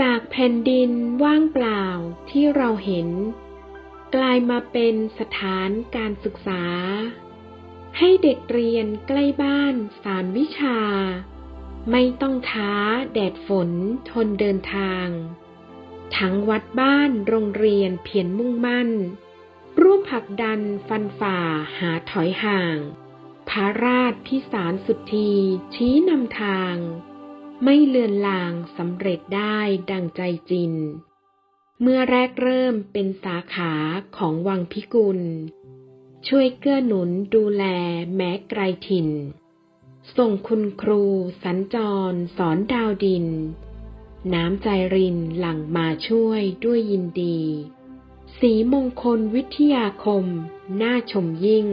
จากแผ่นดินว่างเปล่าที่เราเห็น กลายมาเป็นสถานการศึกษา ให้เด็กเรียนใกล้บ้านสามวิชา ไม่ต้องท้าแดดฝนทนเดินทาง ทั้งวัดบ้านโรงเรียนเพียรมุ่งมั่น ร่วมผลักดันฟันฝ่าหาถอยห่างพระราชพิสารสุทธีชี้นำทาง ไม่เลือนลางสำเร็จได้ดังใจจินเมื่อแรกเริ่มเป็นสาขาของวังพิกุล ช่วยเกื้อหนุนดูแลแม้ไกลถิ่น ส่งคุณครูสัญจรสอนดาวดิน น้ำใจรินหลั่งมาช่วยด้วยยินดี สีมงคลวิทยาคม น่าชมยิ่ง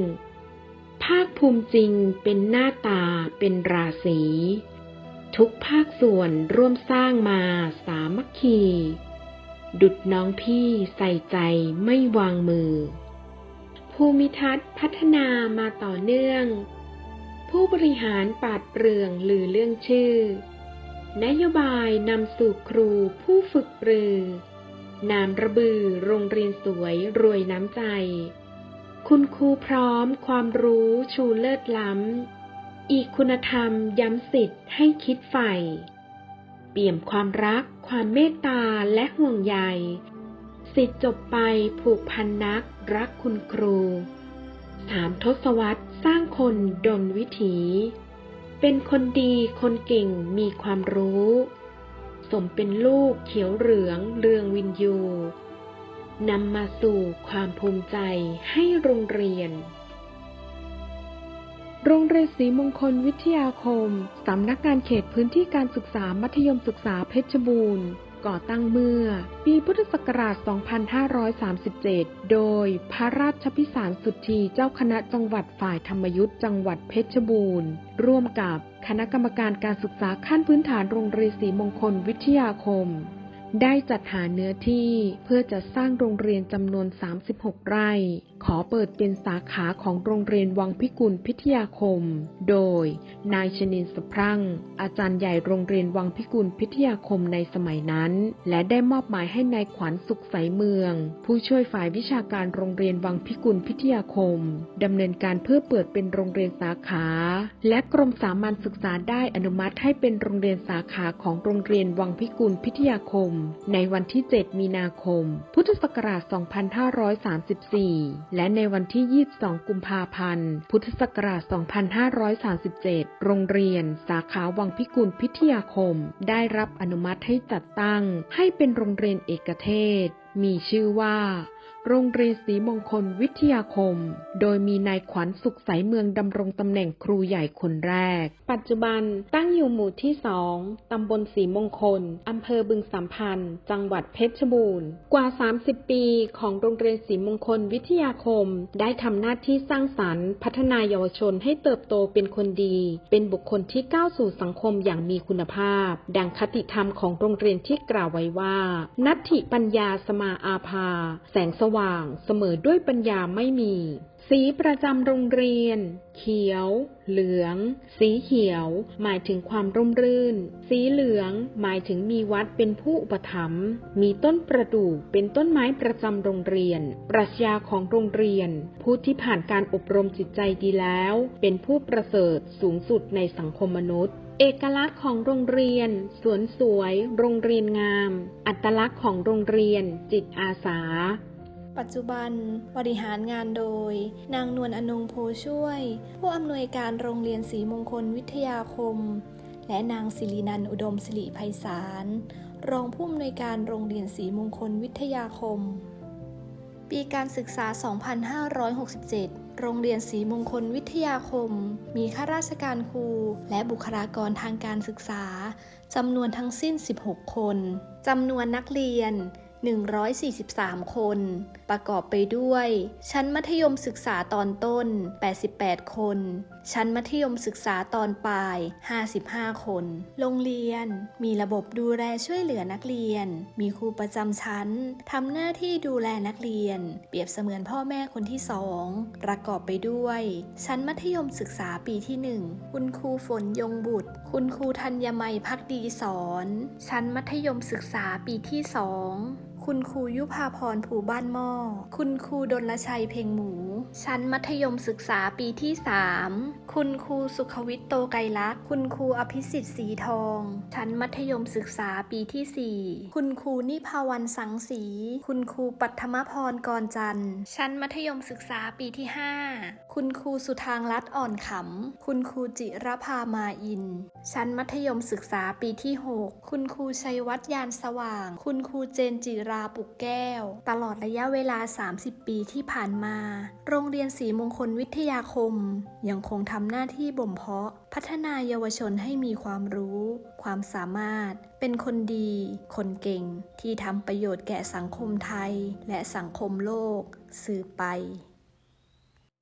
ภาคภูมิจริงเป็นหน้าตาเป็นราศี ทุกภาคส่วนร่วมสร้างมาสามัคคี ดุดน้องพี่ใส่ใจไม่วางมือ ภูมิทัศน์พัฒนามาต่อเนื่อง ผู้บริหารปาดเปรื่องลือเรื่องชื่อ นโยบายนำสู่ครูผู้ฝึกปรือ นามระบือโรงเรียนสวยรวยน้ำใจ คุณครูพร้อมความรู้ชูเลิศล้ำ อีกคุณธรรมย้ำสิทธิ์ให้คิดใฝ่เปี่ยมความรัก ความเมตตาและห่วงใยสิทธิ์จบไปผูกพันนักรักคุณครูสามทศวรรษสร้างคนดนวิถี เป็นคนดีคนเก่งมีความรู้ สมเป็นลูกเขียวเหลืองเรืองวินยูนำมาสู่ความภูมิใจให้โรงเรียน โรงเรียนศรีมงคลวิทยาคม สำนักงานเขตพื้นที่การศึกษามัธยมศึกษาเพชรบูรณ์ ก่อตั้งเมื่อ ปีพุทธศักราช 2537 โดยพระราชพิสารสุทธีเจ้าคณะจังหวัดฝ่ายธรรมยุทธ์จังหวัดเพชรบูรณ์ ร่วมกับคณะกรรมการการศึกษาขั้นพื้นฐานโรงเรียนศรีมงคลวิทยาคม ได้จัดหาเนื้อที่เพื่อจะสร้างโรงเรียนจำนวน 36 ไร่ ขอเปิดเป็นสาขาของโรงเรียนวังพิกุลพิทยาคม โดย นายชนินสพรั่ง อาจารย์ใหญ่โรงเรียนวังพิกุลพิทยาคมในสมัยนั้น และได้มอบหมายให้นายขวัญสุขใสเมือง ผู้ช่วยฝ่ายวิชาการโรงเรียนวังพิกุลพิทยาคมดำเนินการเพื่อเปิดเป็นโรงเรียนสาขา และกรมสามัญศึกษาได้อนุมัติให้เป็นโรงเรียนสาขาของโรงเรียนวังพิกุลพิทยาคมในวันที่ 7 มีนาคม พุทธศักราช 2534 และในวันที่ 22 กุมภาพันธ์ พุทธศักราช 2537 โรงเรียน สาขาวังพิกุลพิทยาคม ได้รับอนุมัติให้จัดตั้ง ให้เป็นโรงเรียนเอกเทศ มีชื่อว่า โรงเรียนศรีมงคลวิทยาคม โดยมีนายขวัญสุขใสเมืองดำรงตำแหน่งครูใหญ่คนแรก ปัจจุบันตั้งอยู่หมู่ที่สองตำบลศรีมงคลอำเภอบึงสัมพันธ์ จังหวัดเพชรบูรณ์ กว่า 30 ปีของโรงเรียนศรีมงคลวิทยาคม ได้ทำหน้าที่สร้างสรรค์ พัฒนาเยาวชนให้เติบโตเป็นคนดี เป็นบุคคลที่ก้าวสู่สังคมอย่างมีคุณภาพ ดังคติธรรมของโรงเรียนที่กล่าวไว้ว่า นัตถิปัญญาสมาอาภา แสงสว่างว่างเสมอด้วยปัญญาไม่มี สีประจำโรงเรียน เขียว เหลือง สีเขียว หมายถึงความร่มรื่น สีเหลือง หมายถึงมีวัดเป็นผู้อุปถัมภ์มีต้นประดู่เป็นต้นไม้ประจำโรงเรียน ปรัชญาของโรงเรียน ผู้ที่ผ่านการอบรมจิตใจดีแล้ว เป็นผู้ประเสริฐสูงสุดในสังคมมนุษย์เอกลักษณ์ของโรงเรียน สวนสวย โรงเรียนงาม อัตลักษณ์ของโรงเรียน จิตอาสา ปัจจุบัน บริหารงานโดย นางนวลอนงโพช่วย ผู้อำนวยการโรงเรียนศรีมงคลวิทยาคม และนางศิรินันท์อุดมศิริไพศาลรองผู้อำนวยการโรงเรียนศรีมงคลวิทยาคม ปีการศึกษา 2567 โรงเรียนศรีมงคลวิทยาคม มีข้าราชการครู และบุคลากรทางการศึกษาจำนวนทั้งสิ้น 16 คนจำนวนนักเรียน 143 คน ประกอบไปด้วย ชั้นมัธยมศึกษาตอนต้น 88 คน ชั้นมัธยมศึกษาตอนปลาย 55 คน โรงเรียน มีระบบดูแลช่วยเหลือนักเรียน มีครูประจำชั้นทำหน้าที่ดูแลนักเรียน เปรียบเสมือนพ่อแม่คนที่สองประกอบไปด้วย ชั้นมัธยมศึกษาปีที่ 1 คุณครูฝนยงบุตร คุณครูธัญมัยพักดีสอน ชั้นมัธยมศึกษาปีที่ 2 คุณครูยุพาพรภูบ้านหม้อ คุณครูดลชัยเพ่งหมู ชั้นมัธยมศึกษาปีที่ 3 คุณครูสุขวิทย์โตไกรลักษ์คุณครูอภิสิทธิ์สีทอง ชั้นมัธยมศึกษาปีที่ 4 คุณครูนิพาวันสังสี คุณครูปัทมพรกรจันทร์ ชั้นมัธยมศึกษาปีที่ 5 คุณครูสุทางรัตน์อ่อนขำ คุณครูจิรภามาอิน ชั้นมัธยมศึกษาปีที่ 6 คุณครูชัยวัฒน์ยานสว่าง คุณครูเจนจิราปุกแก้ว ตลอดระยะเวลา 30 ปีที่ผ่านมาโรงเรียนศรีมงคลวิทยาคม ยังคงทำหน้าที่บ่มเพาะ พัฒนาเยาวชนให้มีความรู้ ความสามารถ เป็นคนดี คนเก่ง ที่ทำประโยชน์แก่สังคมไทย และสังคมโลก สืบไป